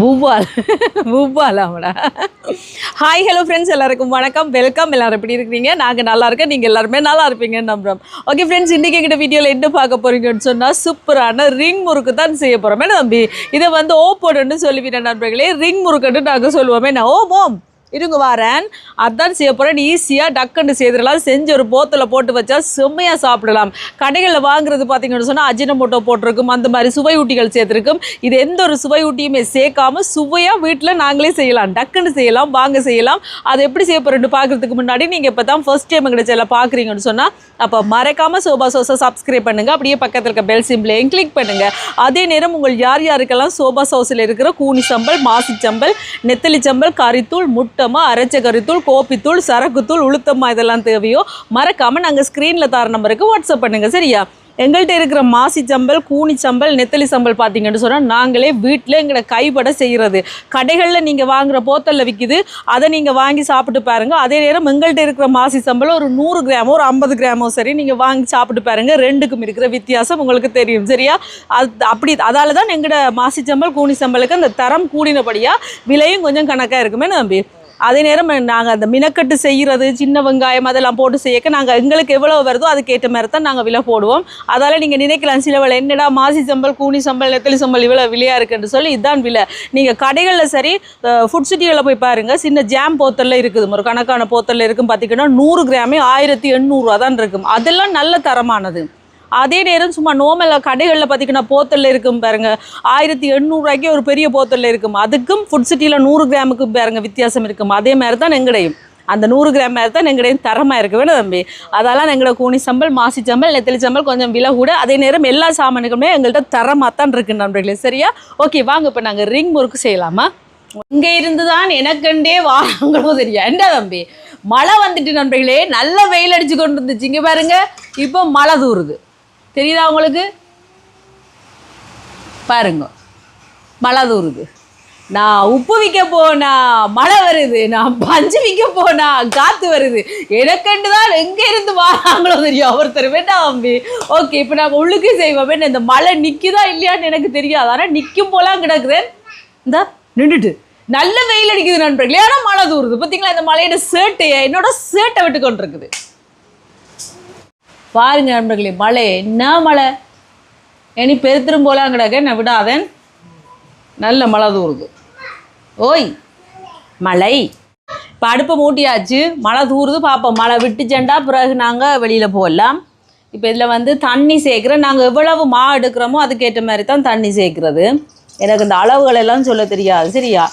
பூபால் பூபாலாமடா hi hello friends எல்லாருக்கும் வணக்கம். வெல்கம் எல்லாரும் எப்படி இருக்கிறீங்க? நாங்கள் நல்லா இருக்கேன் நீங்கள் எல்லாருமே நல்லா இருப்பீங்கன்னு நம்புகிறோம் ஓகே ஃப்ரெண்ட்ஸ் இன்றைக்கி எங்கிட்ட வீடியோவில் என்ன பார்க்க போகிறீங்கன்னு சொன்னால் சூப்பரான ரிங் முறுக்கு தான் செய்ய போகிறோமே நம்பி இதை வந்து ஓப்போடுன்னு சொல்லிவிட்டேன் நண்பர்களே. ரிங் முறுக்குன்னு நாங்கள் சொல்லுவோமே. நான் ஓம் ஓம் இருங்க வாரேன். அதான் செய்ய போகிறேன் ஈஸியாக டக்குன்னு செய்திடலாம். செஞ்சு ஒரு போத்தில் போட்டு வச்சா செம்மையாக சாப்பிடலாம். கடைகளில் வாங்குறது பார்த்தீங்கன்னு சொன்னால் அஜினமோட்டோ போட்டிருக்கும். அந்த மாதிரி சுவை ஊட்டிகள் சேர்த்துருக்கும். இது எந்த ஒரு சுவை ஊட்டியுமே சேர்க்காம சுவையாக வீட்டில் நாங்களே செய்யலாம். டக்குன்னு செய்யலாம். வாங்க செய்யலாம். அதை எப்படி செய்ய போகிறேன்னு பார்க்குறதுக்கு முன்னாடி நீங்கள் இப்போ தான் ஃபர்ஸ்ட் டைம் எங்கிட்ட செல்ல பார்க்குறீங்கன்னு சொன்னால் அப்போ மறக்காமல் சோபா சோஸை சப்ஸ்கிரைப் பண்ணுங்கள் அப்படியே பக்கத்தில் இருக்க பெல் சிம்பிளையும் கிளிக் பண்ணுங்கள் அதே நேரம் உங்கள் யார் யாருக்கெல்லாம் சோபா சோஸில் இருக்கிற கூனி சம்பல் மாசி சம்பல் நெத்தலி சம்பல் கறித்தூள் முட்டமா அரைச்ச கறித்தூள் கோப்பித்தூள் சரக்குத்தூள் உளுத்தம்மா இதெல்லாம் தேவையோ மறக்காமல் நாங்கள் ஸ்க்ரீனில் தர நம்பருக்கு வாட்ஸ்அப் பண்ணுங்கள் சரியா? எங்கள்கிட்ட இருக்கிற மாசி சம்பல் கூனி சம்பல் நெத்தலி சம்பல் பார்த்தீங்கன்னு சொன்னால் நாங்களே வீட்டில் எங்களை கைப்பட செய்கிறது கடைகளில் நீங்கள் வாங்குற போத்தலில் விற்கிது அதை நீங்கள் வாங்கி சாப்பிட்டு பாருங்கள் அதே நேரம் எங்கள்கிட்ட இருக்கிற மாசி சம்பல் ஒரு நூறு கிராமோ ஒரு ஐம்பது கிராமோ சரி நீங்கள் வாங்கி சாப்பிட்டு பாருங்கள் ரெண்டுக்கும் இருக்கிற வித்தியாசம் உங்களுக்கு தெரியும். சரியா? அது அப்படி அதால தான் எங்களோட மாசி சம்பல் கூனி சம்பலுக்கு அந்த தரம் கூடினபடியாக விலையும் கொஞ்சம் கணக்காக இருக்குமே நம்பி. அதே நேரம் நாங்கள் அந்த மினக்கட்டு செய்கிறது சின்ன வெங்காயம் அதெல்லாம் போட்டு செய்யக்க நாங்கள் எங்களுக்கு எவ்வளோ வருதோ அதுக்கேற்ற மாதிரி தான் நாங்கள் விலை போடுவோம். அதால் நீங்கள் நினைக்கலாம் சில விலை என்னடா மாசி சம்பல் கூனி சம்பல் நெத்தலி சம்பல் இவ்வளோ விலையாக இருக்குன்னு சொல்லி இதுதான் விலை. நீங்கள் கடைகளில் சரி ஃபுட் சிட்டிகளில் போய் பாருங்கள் சின்ன ஜாம் போத்தலில் இருக்குது ஒரு கணக்கான போத்தலில் இருக்கும் பார்த்தீங்கன்னா நூறு கிராமே ஆயிரத்தி எண்ணூறுரூவா தான் இருக்கும். அதெல்லாம் நல்ல தரமானது. அதே நேரம் சும்மா நோமல கடைகளில் பார்த்தீங்கன்னா போத்தலில் இருக்கும் பாருங்க. ஆயிரத்தி எண்ணூறுரூவாய்க்கே ஒரு பெரிய போத்தலில் இருக்கும். அதுக்கும் ஃபுட் சிட்டியில் நூறு கிராமுக்கு பாருங்க வித்தியாசம் இருக்கும். அதே மாதிரி தான் எங்கடையும். அந்த நூறு கிராம் மாதிரி தான் எங்கடையும் தரமாக இருக்கு வேணும் தம்பி. அதெல்லாம் எங்களோட கூனி சம்பல் மாசி சம்பல் நெத்தலி சம்பல் கொஞ்சம் விலை கூட. அதே நேரம் எல்லா சாமானுக்குமே எங்கள்கிட்ட தரமாக தான் இருக்கு நண்பர்களே. சரியா? ஓகே வாங்க இப்போ நாங்கள் ரிங் முறுக்கு செய்யலாமா? இங்கே இருந்து தான் எனக்கண்டே வாரங்களோ தெரியும் என்ன தம்பி? மழை வந்துட்டு நண்பர்களே நல்ல வெயில் அடிச்சு கொண்டு இருந்துச்சு இங்கே பாருங்க இப்போ மழை தூருது. தெரியுதா உங்களுக்கு? பாருங்க. மழை தூருது. நான் உப்பு விற்க போனா மழை வருது. நான் பஞ்சு விற்க போனா காத்து வருது. எனக்கண்டு தான் எங்கே இருந்து வராங்களோ தெரியும். ஒருத்தர் வேண்டாம் அம்பி ஓகே இப்போ நாங்கள் உள்ளுக்கு செய்வோம். இந்த மழை நிற்குதா இல்லையான்னு எனக்கு தெரியாது. ஆனால் நிற்கும் போலாம் கிடக்குது. இந்த நின்றுட்டு. நல்ல வெயில் அடிக்குது நண்பர்களே. ஆனால் மழை தூருது. பார்த்தீங்களா இந்த மழையோட சேட்டையை என்னோட சேட்டை விட்டு கொண்டு இருக்குது பாருங்க நண்பர்களே மழை. என்ன மழை? இனி பெருத்திரும் போலாம் கிடக்க. நான் விடாதேன். நல்ல மழை தூருது. ஓய் மழை. இப்போ அடுப்பை மூட்டியாச்சு. மழை தூருது. பார்ப்போம் மழை விட்டுச்சேண்டா பிறகு நாங்கள் வெளியில் போகலாம். இப்போ இதில் வந்து தண்ணி சேர்க்குறோம் நாங்கள் எவ்வளவு மா எடுக்கிறோமோ அதுக்கேற்ற மாதிரி தான் தண்ணி சேர்க்குறது. எனக்கு இந்த அளவுகள் எல்லாம் சொல்ல தெரியாது. சரியா?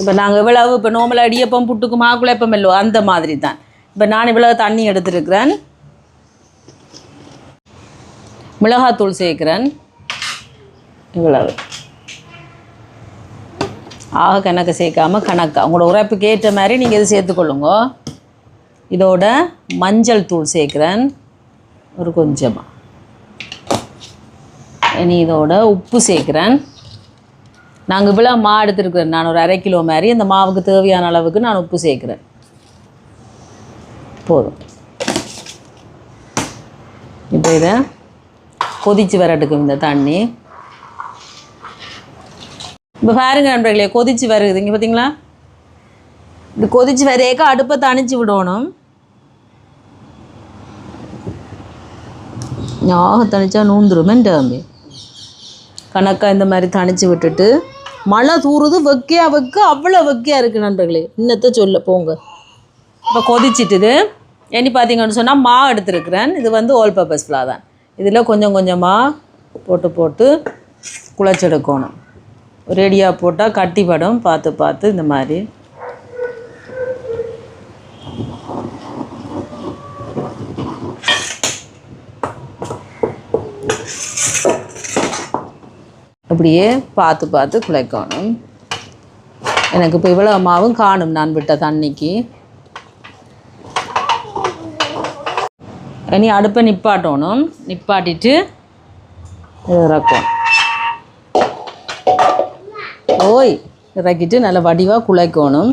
இப்போ நாங்கள் எவ்வளவு இப்போ நோமலை அடியப்பம் புட்டுக்கு மா குழப்பம் இல்லோ அந்த மாதிரி தான் இப்போ நான் இவ்வளோ தண்ணி எடுத்துருக்கிறேன். மிளகாத்தூள் சேர்க்குறேன். இவ்வளவு. ஆக கணக்கு சேர்க்காம கணக்கு. உங்களோட உரைப்புக்கு ஏற்ற மாதிரி நீங்கள் இது சேர்த்துக்கொள்ளுங்க இதோட மஞ்சள் தூள் சேர்க்குறேன். ஒரு கொஞ்சமாக இனி இதோட உப்பு சேர்க்குறேன். நாங்கள் இவ்வளோ மா எடுத்துருக்குறேன் நான் ஒரு அரை கிலோ மாதிரி. இந்த மாவுக்கு தேவையான அளவுக்கு நான் உப்பு சேர்க்குறேன். போதும். இப்போ இதை கொதிச்சு வரட்டுக்கும் இந்த தண்ணி. இப்போ பாருங்க நண்பர்களே கொதிச்சு வருது. இங்கே பார்த்தீங்களா இது கொதிச்சு வரையக்க அடுப்பை தணிச்சு விடணும். ஞாக தணிச்சா நூந்துருமென்ட்டு கணக்காக இந்த மாதிரி தணிச்சு விட்டுட்டு. மழை தூறுது வெக்கையா வெக்க அவ்வளோ வெக்கையா இருக்குது நண்பர்களே. இன்னத்தை சொல்ல போங்க. இப்போ கொதிச்சிட்டுது. இனி பார்த்தீங்கன்னு சொன்னால் மா எடுத்துருக்குறேன். இது வந்து ஆல் பர்பஸ் ஃப்ளா தான். இதில் கொஞ்சம் கொஞ்சமாக போட்டு போட்டு குழச்செடுக்கணும். ரெடியாக போட்டால் கட்டிப்படும். பார்த்து பார்த்து இந்த மாதிரி. அப்படியே பார்த்து பார்த்து குழைக்கணும். எனக்கு இப்போ இவ்வளோ மாவும் காணும். நான் விட்ட தண்ணிக்கு. இனி அடுப்பை நிப்பாட்டணும். நிப்பாட்டிட்டு இறக்கும் ஓய் இறக்கிட்டு நல்லா வடிவாக குழைக்கணும்.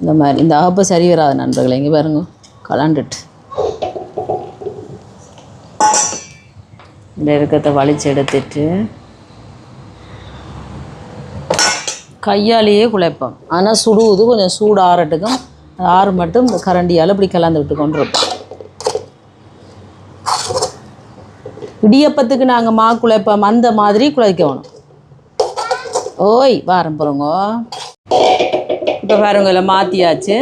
இந்த மாதிரி இந்த அகப்பை சரி வராது நண்பர்களே இங்கே பாருங்க கலாண்டுட்டு. இந்த இருக்கத்தை வலிச்சு எடுத்துட்டு கையாலேயே குழைப்போம். ஆனால் சுடுவது கொஞ்சம் சூடு ஆறட்டுக்கும் ஆறு மட்டும் இந்த கரண்டியால் இப்படி கலந்து விட்டு கொண்டு இடியப்பத்துக்கு நாங்கள் மா குழைப்போம் அந்த மாதிரி குழைக்கணும். ஓய் வாரம் போகிறோங்க இப்போ பாருங்க இதில் மாற்றியாச்சு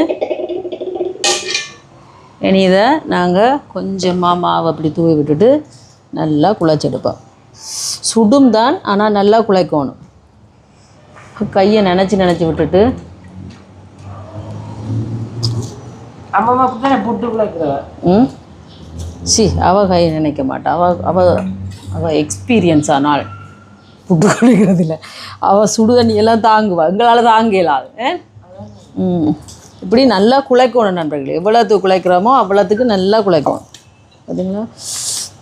இனி இதை நாங்கள் கொஞ்சமாக மாவை அப்படி தூவி விட்டுட்டு நல்லா குழைச்செடுப்போம். சுடும் தான் ஆனால் நல்லா குழைக்கணும். கையை நினச்சி நினச்சி விட்டுட்டு. அம்மா புட்டு குழைக்கிறவ? ம்? சி அவ கையை நினைக்க மாட்டா. அவ அவ அவள் எக்ஸ்பீரியன்ஸ் ஆனால் புட்டு இல்லை அவள் சுடுதண்ணி எல்லாம் தாங்குவா. எங்களால் தாங்கலாது ஏ? இப்படி நல்லா குழைக்கணும் நண்பர்களே. எவ்வளோத்துக்கு குழைக்கிறோமோ அவ்வளோத்துக்கு நல்லா குலைக்கணும் பார்த்தீங்களா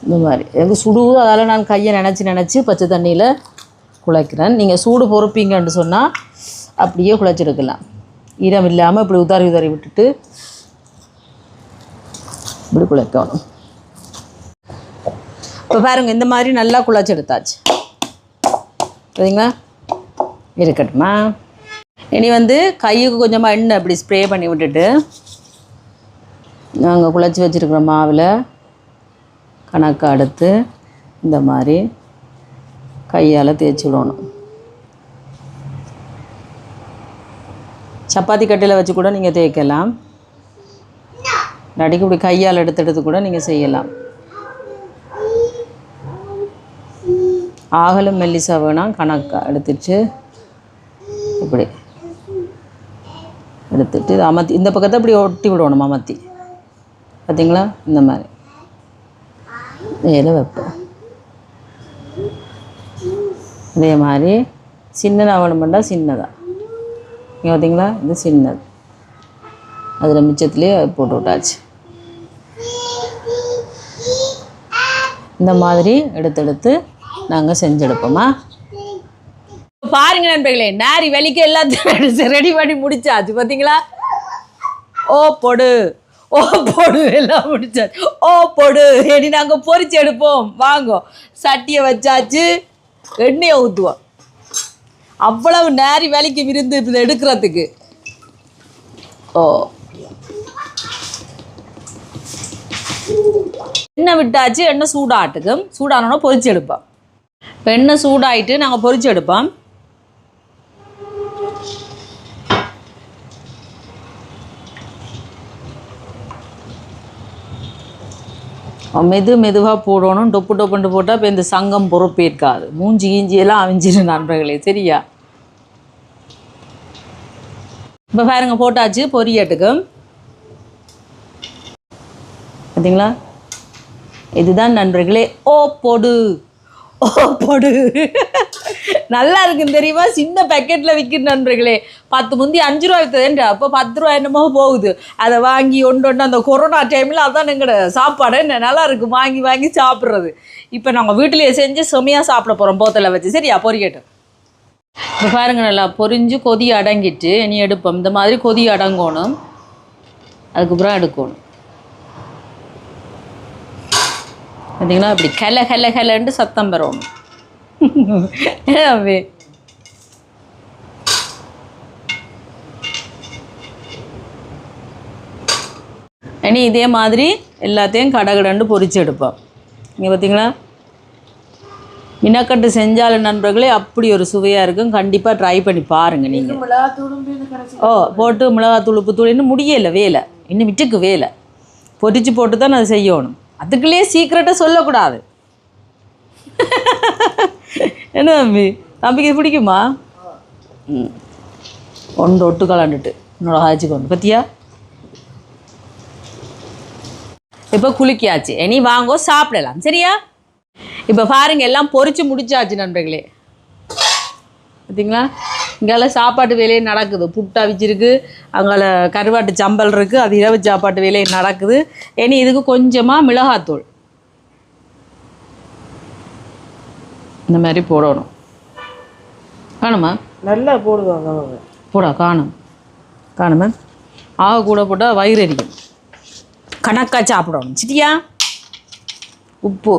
இந்த மாதிரி. எனக்கு சுடுவது அதால் நான் கையை நினச்சி நினச்சி பச்சை தண்ணியில் குழைக்கிறேன் நீங்கள் சூடு பொறுப்பீங்கன்னு சொன்னால் அப்படியே குழைச்சிருக்கலாம் ஈரம் இல்லாமல் இப்படி உதாரி உதாரி விட்டுட்டு இப்படி குழைக்கணும் இப்போ பாருங்க இந்த மாதிரி நல்லா குழச்சி எடுத்தாச்சு. சரிங்களா? இருக்கட்டுமா? இனி வந்து கையுக்கு கொஞ்சமாக எண்ணெய் அப்படி ஸ்ப்ரே பண்ணி விட்டுட்டு நாங்கள் குழச்சி வச்சுருக்கிற மாவில் கணக்கு அடுத்து இந்த மாதிரி கையால் தேய்ச்சி விடணும். சப்பாத்தி கட்டையில் வச்சு கூட நீங்கள் தேய்க்கலாம். இல்லாட்டிக்கு இப்படி கையால் எடுத்து எடுத்து கூட நீங்கள் செய்யலாம். ஆகலும் மெல்லிசா வேணாம். கணக்காக எடுத்துட்டு இப்படி எடுத்துட்டு இது அமர்த்தி இந்த பக்கத்தை இப்படி ஒட்டி விடணும் அமர்த்தி. பார்த்தீங்களா? இந்த மாதிரி. இதில் வைப்போம். இதே மாதிரி. சின்னதாக வேணுமெண்டா சின்னதாக இங்கே பார்த்தீங்களா? இது சின்னது. அதில் மிச்சத்துலேயே போட்டு விட்டாச்சு. இந்த மாதிரி எடுத்து எடுத்து நாங்கள் செஞ்செடுப்போமா? பாருங்க நண்பர்களே நாரி வெளிக்கு எல்லாத்தையும் ரெடி பண்ணி முடிச்சாச்சு பார்த்தீங்களா ஓ பொடு. ஓ பொடு எல்லாம் முடிச்சாச்சு. ஓ பொடு. எடி நாங்கள் பொறிச்சு எடுப்போம். வாங்கோ. சட்டியை வச்சாச்சு எண்ணெயை ஊற்றுவோம் அவ்வளவு நேரி வேலைக்கு விருந்து இதை எடுக்கிறதுக்கு. ஓ. எண்ணெய் விட்டாச்சு எண்ணெய் சூடாட்டுக்கும் சூடானோன்னா பொறிச்சு எடுப்போம். எண்ணெய் சூடாயிட்டு நாங்கள் பொரிச்சு எடுப்போம். மெது மெதுவாக போடணும். டொப்பு டொப்புண்டு போட்டால் இப்போ இந்த சங்கம் பொறுப்பேற்காது. மூஞ்சி கீஞ்சி எல்லாம் நண்பர்களே சரியா? இப்போ பாருங்கள் போட்டாச்சு பொரியட்டுக்கு. பார்த்தீங்களா இதுதான் நண்பர்களே ஓ பொடு. போடு. நல்லா இருக்குன்னு தெரியுமா? சின்ன பேக்கெட்டில் விற்கிற நண்பர்களே. பத்து முந்தி அஞ்சு ரூபா விற்றுதுன்ற அப்போ பத்து ரூபா என்னமோ போகுது. அதை வாங்கி ஒன்று ஒன்று அந்த கொரோனா டைமில் அதான் எங்களோட சாப்பாடு. என்ன நல்லா இருக்குது வாங்கி வாங்கி சாப்பிட்றது. இப்போ நாங்கள் வீட்டிலேயே செஞ்சு செமையாக சாப்பிட போகிறோம் போத்தலை வச்சு. சரியா? பொறிக்கட்டும் இப்போ பாருங்க நல்லா. பொரிஞ்சு கொதி அடங்கிட்டு இனி எடுப்போம். இந்த மாதிரி கொதி அடங்கணும். அதுக்கப்புறம் எடுக்கணும். பார்த்தீங்களா இப்படி கல கல கலன்ட்டு சத்தம் பெறணும் ஏவே இனி இதே மாதிரி எல்லாத்தையும் கடகடண்டு பொரிச்சு எடுப்போம். இங்கே பார்த்தீங்களா மினக்கட்டு செஞ்சாலும் நண்பர்களே அப்படி ஒரு சுவையாக இருக்கும். கண்டிப்பாக ட்ரை பண்ணி பாருங்கள் நீங்கள் ஓ போட்டு மிளகாத்தூள் உப்புத்தூள் இன்னும் முடியல வேலை. இன்னும் விட்டுக்கு வேலை. பொரிச்சு போட்டு தான் அதை செய்யணும். அதுக்குள்ளேயே சீக்கிரட்டை சொல்லக்கூடாது. என்ன தம்பி? தம்பிக்கு இது பிடிக்குமா? ம். ஒன்று ஒட்டு கலண்டுட்டு. என்னோட ஆச்சு கொண்டு பத்தியா? இப்போ குளிக்கியாச்சு. இனி வாங்கோ சாப்பிடலாம். சரியா? இப்போ பாருங்க எல்லாம் பொறிச்சு முடிச்சாச்சு நண்பர்களே. பார்த்தீங்களா இங்கெல்லாம் சாப்பாட்டு வேலையே நடக்குது. புட்டு அவிச்சிருக்கு அங்கால கருவாட்டு சம்பல் இருக்குது அது இரவு சாப்பாட்டு வேலையை நடக்குது. இனி இதுக்கு கொஞ்சமாக மிளகாத்தூள். இந்த மாதிரி போடணும். காணுமா? நல்லா போடுவாங்க போடா காணும். காணுமா? ஆக கூட போட்டால் வயிறு எரிக்கும். கணக்காக சாப்பிடணும். சரியா உப்பு.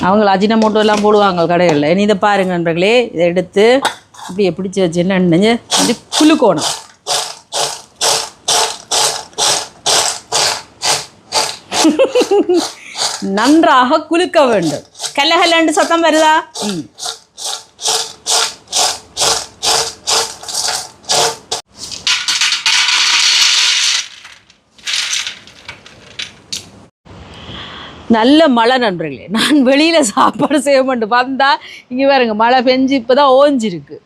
அவங்க அஜினமோட்டோ எல்லாம் போடுவாங்க கடைகளில். இனி இதை பாருங்க நண்பர்களே இதை எடுத்து இப்படியே பிடிச்சி வச்சு என்ன இது குளுக்கோணம் நன்றாக குலுக்க வேண்டும். கல்லகல்லண்டு சத்தம் வருதா? ம். நல்ல மழை நண்பர்களே. நான் வெளியில் சாப்பாடு செய்ய மாட்டேன். வந்தால் இங்கே பாருங்க மழை பெஞ்சு இப்போ தான் ஓஞ்சிருக்கு.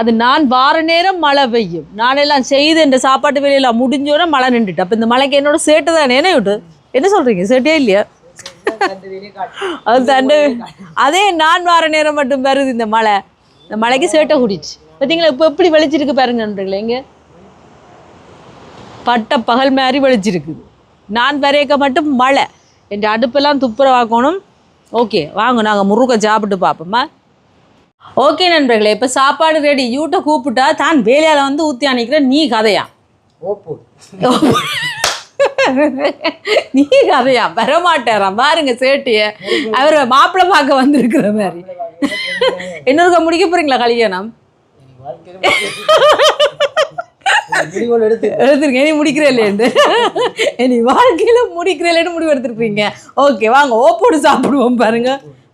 அது நான் வார நேரம் மழை பெய்யும். நானெல்லாம் செய்து இந்த சாப்பாட்டு வேலையெல்லாம் முடிஞ்சோடனே மழை நின்றுட்டு. அப்போ இந்த மழைக்கு என்னோட சேட்டு தானே? என்ன விட்டு என்ன சொல்கிறீங்க சேட்டே இல்லையா? அது தண்டு. அதே நான் வார நேரம் மட்டும் வருது இந்த மழை. இந்த மழைக்கு சேட்டை குடிச்சு பார்த்தீங்களா இப்போ எப்படி வெளிச்சிருக்கு பாருங்க நண்பர்களே இங்கே. பட்ட பகல் மாதிரி வெளிச்சிருக்குது. நான் வரையக்க மட்டும் மழை. என் அடுப்பெல்லாம் துப்புரவாக்கணும் ஓகே வாங்க நாங்கள் முருகை சாப்பிட்டு பார்ப்போம்மா ஓகே நண்பர்களே இப்போ சாப்பாடு ரெடி யூட்டை கூப்பிட்டா தான் வேலையால் வந்து ஊற்றி அணைக்கிற நீ கதையா? ஓப்பு. நீ கதையா? வரமாட்டாராம் பாருங்க சேட்டிய. அவர் மாப்பிள்ளை பார்க்க வந்திருக்கிற மாதிரி. இன்னொருக்க முடிக்க போறீங்களா கல்யாணம்? எடுத்துருக்கேன். நீ முடிக்கிற இல்லையண்டு நீ வாழ்க்கையில முடிக்கிற இல்லைன்னு முடிவு எடுத்துருப்பீங்க. ஓகே வாங்க ஓப்போடு சாப்பிடுவோம் பாருங்க.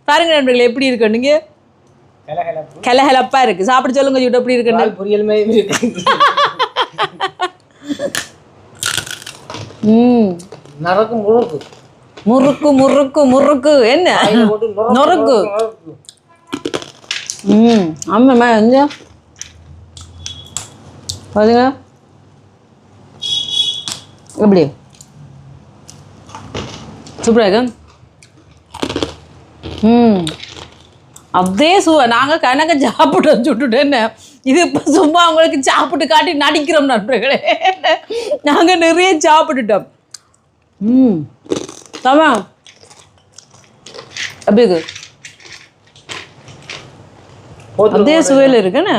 பாருங்க நண்பர்களே எப்படி இருக்கு நீங்க? கலகலப்பு. இருக்கு. சாப்பிட சொல்லுங்க யூட் எப்படி இருக்குன்னு பால் பொரியல் இருக்கு. ம். நரக்கு முழுக்கு முறுக்கு முறுக்கு முறுக்கு. என்ன? நொறுக்கு. ம். ஆமாம்மா எங்க பாருங்க. எப்படி சூப்பராக ம். அப்படியே சு நாங்கள் கணக்க சாப்பிட்டோம் சுட்டுட்டேன்னு இது இப்போ சும்மா அவங்களுக்கு சாப்பிட்டு காட்டி நடிக்கிறோம் நண்பர்களே. நாங்கள் நிறைய சாப்பிட்டுட்டோம். ம். ஆமா எப்படி இருக்கு. அதே சுவையில் இருக்குன்னு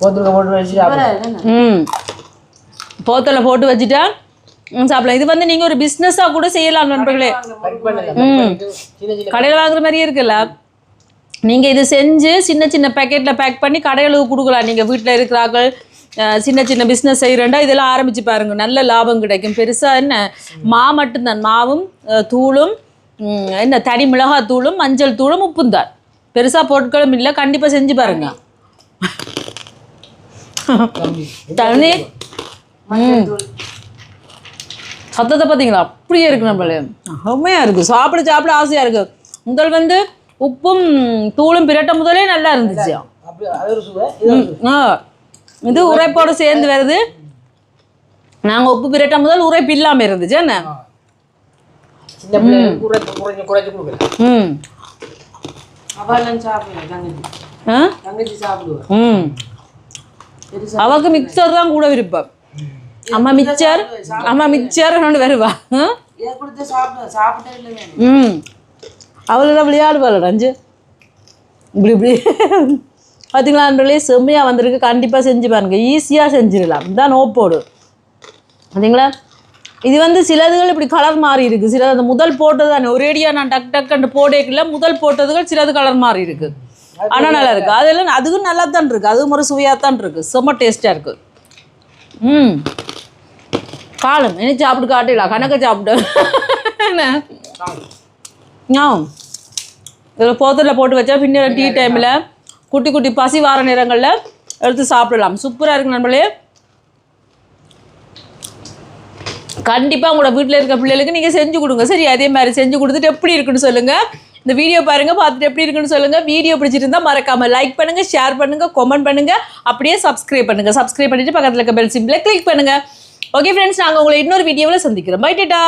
போத்துருக்க போட்டு வச்சு. ம். போத்தலை போட்டு வச்சுட்டா சாப்பிடலாம். இது வந்து நீங்கள் ஒரு பிஸ்னஸாக கூட செய்யலாம் நண்பர்களே. ம். பண்ணிட்டு சின்ன சின்ன கடையில் வாங்குற மாதிரியே இருக்குல்ல? நீங்கள் இது செஞ்சு சின்ன சின்ன பேக்கெட்டில் பேக் பண்ணி கடைகளுக்கு கொடுக்கலாம். நீங்கள் வீட்டில் இருக்கிறார்கள் சின்ன சின்ன பிஸ்னஸ் செய்கிறேன்டா இதெல்லாம் ஆரம்பிச்சு பாருங்க. நல்ல லாபம் கிடைக்கும். பெருசாக என்ன? மா மட்டும்தான். மாவும் தூளும் என்ன தனி மிளகாய் தூளும் மஞ்சள் தூளும் உப்பும் தான். பெருசாக பொருட்களும் இல்லை. கண்டிப்பாக செஞ்சு பாருங்க. கம்பி. தண்ணி? சத்தத்தை பார்த்தீங்களா? அப்படியே இருக்கு நம்மள. அருமையாக இருக்குது சாப்பிட சாப்பிட ஆசையாக இருக்குது முதல் வந்து உப்பும் தூளும் பிரட்ட முதலே நல்லா இருந்துச்சு. அப்படி அது ஒரு சுவை இது உரைப்போடு சேர்ந்து வருது. நாங்கள் உப்பு பிரட்ட முதல் உரைப்பு இல்லாமல் இருந்துச்சு. என்ன? ம். அவளுக்கு மிக்சர் தான் கூட விருப்பம். அம்மா மிக்சர் அம்மா மிக்சர் வருவா. ம். அவளோட விளையாடுவாள் ரஞ்சு? இப்படி இப்படி. பார்த்தீங்களா நண்பர்களே செம்மையாக வந்திருக்கு. கண்டிப்பாக செஞ்சு பாருங்க. ஈஸியாக செஞ்சிடலாம். இதுதான் நோப்போடு. பார்த்தீங்களா இது வந்து சிலதுகள் இப்படி கலர் மாறி இருக்கு. சிலது அந்த முதல் போட்டது தானே. ஒரேடியாக நான் டக் டக்குன்னு போடேக்கல முதல் போட்டதுகள் சிலது கலர் மாறி இருக்கு. ஆனால் நல்லா இருக்கு. அதெல்லாம் அதுவும் நல்லா தான் இருக்கு. அதுவும் ஒரு சுவையாக தான் இருக்கு. செம்ம டேஸ்ட்டாக இருக்கு. ம். காலம் என்ன சாப்பிட்டு காட்டிடலாம். கணக்க சாப்பிட்டு. என்ன? ஆ இதில் போத்தலில் போட்டு வச்சா பின்னர் டீ டைமில் குட்டி குட்டி பசி வார நேரங்களில் எடுத்து சாப்பிடலாம். சூப்பராக இருக்கு நண்பர்களே. கண்டிப்பாக உங்களோட வீட்டில் இருக்க பிள்ளைகளுக்கு நீங்கள் செஞ்சு கொடுங்க. சரி அதே மாதிரி செஞ்சு கொடுத்துட்டு எப்படி இருக்குன்னு சொல்லுங்கள் இந்த வீடியோ பாருங்கள் பார்த்துட்டு எப்படி இருக்குன்னு சொல்லுங்கள் வீடியோ பிடிச்சிருந்தா மறக்காமல் லைக் பண்ணுங்கள் ஷேர் பண்ணுங்கள் கமெண்ட் பண்ணுங்கள் அப்படியே சப்ஸ்கிரைப் பண்ணுங்கள் சப்ஸ்கிரைப் பண்ணிட்டு பக்கத்தில் இருக்க பெல் சிம்பிளை கிளிக் பண்ணுங்கள் ஓகே ஃப்ரெண்ட்ஸ் நாங்கள் உங்களை இன்னொரு வீடியோவில் சந்திக்கிறோம். பை டேட்டா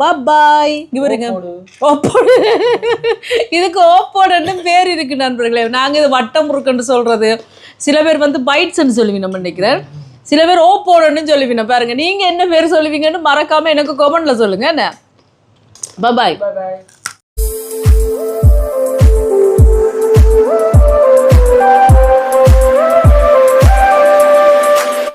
பாய் பாருங்க ஓப்போடு இதுக்கு ஓப்போடுன்னு பேர் இருக்கு நண்பர்களே. நாங்கள் இது வட்டம் முறுக்குன்னு சொல்றது. சில பேர் வந்து பைட்ஸ்ன்னு சொல்லுவீங்க நம்ம நினைக்கிறேன். சில பேர் ஓப்போடுன்னு சொல்லுவீங்க. பாருங்க நீங்க என்ன பேர் சொல்லுவீங்கன்னு மறக்காம எனக்கு கமெண்ட்ல சொல்லுங்க என்ன? பாய் பாய்